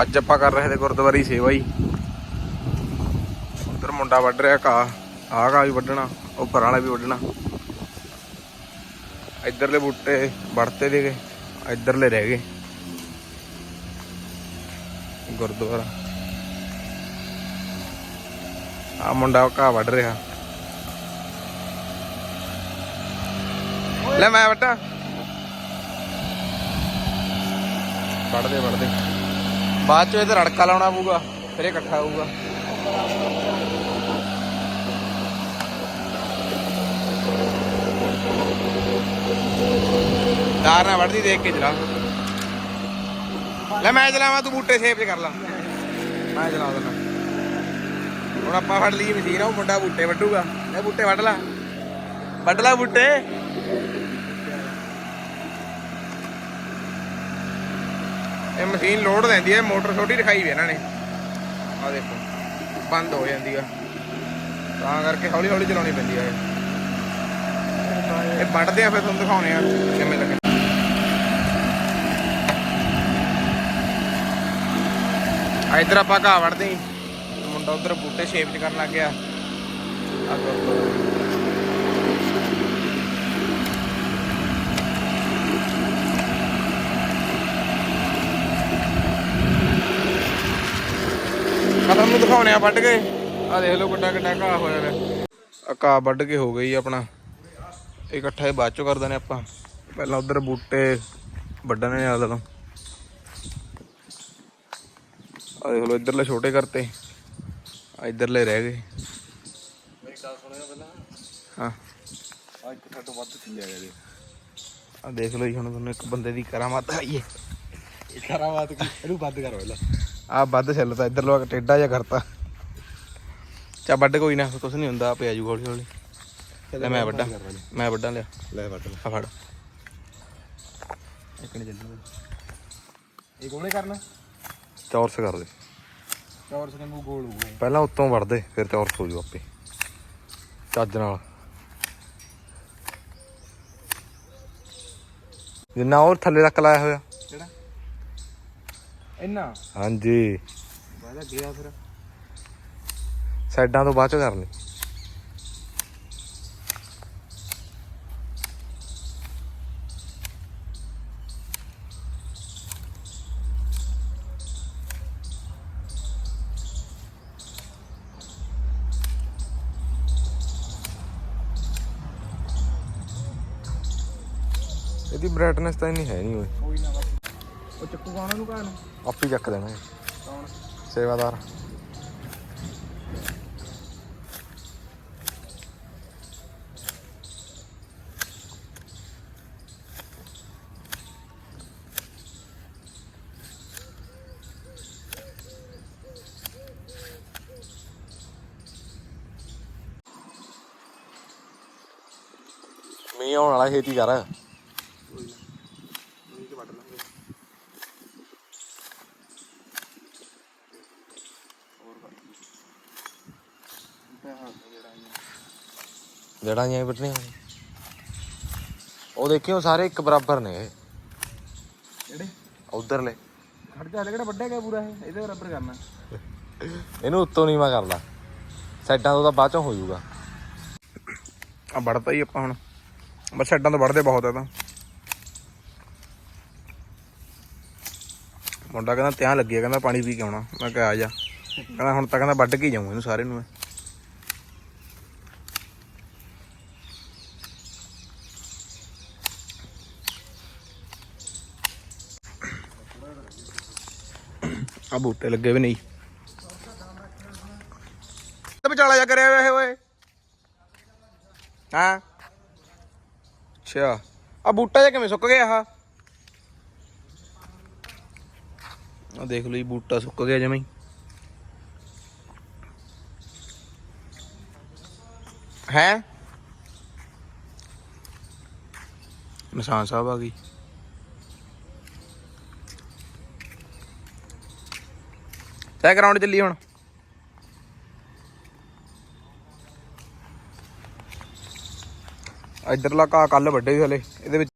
ਅੱਜ ਆਪਾਂ ਕਰ ਰਹੇ ਤੇ ਗੁਰਦੁਆਰੀ ਸੇਵਾ ਹੀ ਉਧਰ ਮੁੰਡਾ ਵੱਢ ਰਿਹਾ ਘਾਹ, ਆਹ ਘਾਹ ਵੀ ਵੱਢਣਾ, ਉੱਪਰ ਵਾਲਾ ਵੀ ਵੱਢਣਾ। ਇੱਧਰਲੇ ਬੂਟੇ ਵੜਤੇ ਦੇ ਗਏ ਇੱਧਰਲੇ ਰਹਿ ਗਏ। ਗੁਰਦੁਆਰਾ। ਆ ਮੁੰਡਾ ਘਾਹ ਵੱਢ ਰਿਹਾ। ਲੈ ਮੈਂ ਵੱਡਾ ਵੱਢਦੇ ਵੱਢਦੇ। ਬਾਅਦ ਚ ਇਹਦੇ ਰੜਕਾ ਲਾਉਣਾ ਪਊਗਾ, ਫਿਰ ਇਹ ਇਕੱਠਾ ਹੋਊਗਾ। ਤਾਰ ਨਾ ਵੱਢਦੀ ਦੇਖ ਕੇ ਚਲਾ। ਲੈ ਮੈਂ ਚਲਾਵਾਂ, ਤੂੰ ਬੂਟੇ ਸੇਵ ਚ ਕਰ ਲਾ। ਮੈਂ ਚਲਾ ਦਿੰਦਾ। ਹੁਣ ਆਪਾਂ ਫੜ ਲਈ ਮਸ਼ੀਨ, ਉਹ ਮੁੰਡਾ ਬੂਟੇ ਵੱਢੂਗਾ। ਇਹ ਬੂਟੇ ਵੱਢ ਲਾ। ਵੱਢ ਲਾ ਬੂਟੇ। ਇਹ ਮਸ਼ੀਨ ਲੋਡ ਲੈਂਦੀ ਹੈ ਮੋਟਰ ਛੋਟੀ ਦਿਖਾਈ ਵੀ ਇਹਨਾਂ ਨੇ। ਆ ਦੇਖੋ, ਬੰਦ ਹੋ ਜਾਂਦੀ ਆ। ਤਾਂ ਕਰਕੇ ਹੌਲੀ ਹੌਲੀ ਚਲਾਉਣੀ ਪੈਂਦੀ ਆ ਇਹ। ਵੱਢਦੇ ਆ, ਫਿਰ ਤੁਹਾਨੂੰ ਦਿਖਾਉਣੇ ਆ ਕਿਵੇਂ ਲੱਗੇ। ਆ ਇੱਧਰ ਆਪਾਂ ਘਾਹ ਵੱਢਦੇ ਈ ਮੁੰਡਾ ਉਧਰ ਬੂਟੇ ਸ਼ੇਪ ਚ ਕਰਨ ਲੱਗ ਗਿਆ। ਆ ਗੁਰਦੁਆਰਾ। ਆ ਤੁਹਾਨੂੰ ਦਿਖਾਉਣੇ ਆ ਵੱਢ ਕੇ। ਆ ਦੇਖ ਲਓ ਕਿੱਡਾ ਕਿੱਡਾ ਘਾਹ ਹੋਇਆ ਵਾ। ਆ ਘਾਹ ਵੱਢ ਕੇ ਹੋ ਗਈ ਆਪਣਾ। ਇਕੱਠਾ ਇਹ ਬਾਅਦ ਚੋਂ ਕਰ ਦਨੇ ਆਪਾਂ। ਪਹਿਲਾਂ ਉਧਰ ਬੂਟੇ ਵੱਢਣੇ ਨੇ ਆਦਲੋਂ ਆ ਦੇਖ ਲਓ ਇੱਧਰਲੇ ਛੋਟੇ ਕਰਤੇ। ਆ ਇੱਧਰਲੇ ਰਹਿ ਗਏ। ਮੇਰੀ ਗੱਲ ਸੁਣਿਓ ਪਹਿਲਾਂ। ਹਾਂ। ਅੱਜ ਤੋਂ ਵੱਧ ਥੱਲੇ ਆ ਗਏ ਆ ਦੇਖ ਲਓ ਜੀ ਹੁਣ ਤੁਹਾਨੂੰ ਇੱਕ ਬੰਦੇ ਦੀ ਕਰਾਮਾਤ ਆਈ ਹੈ ਇਹ ਸਾਰਾ ਬਾਤ ਕੀ? ਇਹਨੂੰ ਬੰਦ ਕਰ ਪਹਿਲਾਂ। ਆ ਵੱਧ ਛਿੱਲਤਾ ਇੱਧਰ ਲਵਾ ਕੇ ਟੇਡਾ ਜਿਹਾ ਕਰਤਾ। ਚਾ ਵੱਢ ਕੋਈ ਨਾ ਕੁਛ ਨਹੀਂ ਹੁੰਦਾ ਆਪੇ ਆਜੂ ਹੌਲੀ ਹੌਲੀ। ਲੈ ਮੈਂ ਵੱਡਾ ਮੈਂ ਵੱਡਾ ਲਿਆ। ਲੈ ਵੱਟ ਲੈ। ਆ ਫੜ। ਇੱਕ ਨਹੀਂ ਚੱਲੂ। ਇਹ ਕੋਲੇ ਕਰਨਾ? ਚੌਰਸ ਕਰ ਦੇ। ਚੌਰ ਸਕੇ ਮੂੰਹ ਗੋਲ ਹੋਊਗਾ ਪਹਿਲਾਂ ਉੱਤੋਂ ਵੜਦੇ ਫਿਰ ਚੌਰਸ ਹੋ ਜੂ ਆਪੇ। ਚੱਜ ਨਾਲ। ਜਿੰਨਾ ਹੋਰ ਥੱਲੇ ਤੱਕ ਲਾਇਆ ਹੋਇਆ। ਕਿਹੜਾ? ਇੰਨਾ? ਹਾਂਜੀ। ਵਾਲਾ ਗਿਆ ਫਿਰ। ਸਾਈਡਾਂ ਤੋਂ ਬਾਅਦ ਚ ਕਰਨੀ ਇਹਦੀ ਬ੍ਰਾਈਟਨੈਸ ਤਾਂ ਇੰਨੀ ਹੈ ਨਹੀਂ ਓਏ। ਕੋਈ ਨਾ ਬਸ। ਉਹ ਚੱਕੂ ਕਾਣਾ ਨੂੰ ਕਾਣ ਆਪੇ ਚੱਕ ਦੇਣਾ ਇਹ। ਕੌਣ? ਸੇਵਾਦਾਰ। ਮੀਂਹ ਆਉਣ ਵਾਲਾ ਛੇਤੀ ਕਰ ਕੋਈ ਨਾ ਇਹ ਤੇ ਵੱਢ ਲਾਂਗੇ ਹੋਰ ਵੱਢ ਤੇ ਹਾਂ ਜਿਹੜਾ ਇਹ ਜੜਾਂ ਜਾਂ ਵੱਟਣੀਆਂ ਉਹ ਦੇਖਿਓ ਸਾਰੇ ਇੱਕ ਬਰਾਬਰ ਨੇ ਇਹ। ਜਿਹੜੇ ਉਧਰਲੇ। ਖੜ ਜਾ ਕਿਹੜਾ ਵੱਡਾ ਗਿਆ ਪੂਰਾ ਇਹ? ਇਹਦੇ ਬਰਾਬਰ ਕਰਨਾ। ਇਹਨੂੰ ਉੱਤੋਂ ਨੀਵਾ ਕਰ ਲਾ ਸਾਈਡਾਂ ਤੋਂ ਤਾਂ ਬਾਅਦ ਚੋਂ ਹੋ ਜਾਊਗਾ ਆ ਵੜਤਾ ਹੀ ਆਪਾਂ ਹੁਣ। ਬਸ ਸਾਈਡਾਂ ਤੋਂ ਵੜਦੇ ਬਹੁਤ ਆ ਤਾਂ। ਮੁੰਡਾ ਕਹਿੰਦਾ ਧਿਆਨ ਲੱਗਿਆ ਕਹਿੰਦਾ ਪਾਣੀ ਪੀ ਕੇ ਆਉਣਾ। ਮੈਂ ਕਿਹਾ ਆ ਜਾ। ਕਹਿੰਦਾ ਹੁਣ ਤਾਂ ਕਹਿੰਦਾ ਵੱਢ ਕੇ ਹੀ ਜਾਊਂ ਇਹਨੂੰ ਸਾਰੇ ਨੂੰ ਆ ਬੂਟੇ ਲੱਗੇ ਵੀ ਨਹੀਂ। ਤੇ ਵਿਚਾਲਾ ਜਾ ਕਰਿਆ ਹੋਇਆ ਇਹ ਓਏ। ਹਾਂ? ਅੱਛਾ। ਆ ਬੂਟਾ ਜਿਹਾ ਕਿਵੇਂ ਸੁੱਕ ਗਿਆ ਆ ਆ ਦੇਖ ਲਓ ਜੀ, ਬੂਟਾ ਸੁੱਕ ਗਿਆ ਜਮਾਂ ਹੀ। ਹੈ? ਨਿਸ਼ਾਨ ਸਾਹਿਬ ਆ ਗਈ। ਤੈ ਗਰਾਊਂਡ ਚੱਲੀ ਹੁਣ। ਇਧਰਲਾ ਘਾਹ ਕੱਲ ਵੱਡੇ ਸੀ ਹਲੇ ਇਹਦੇ ਵਿੱਚ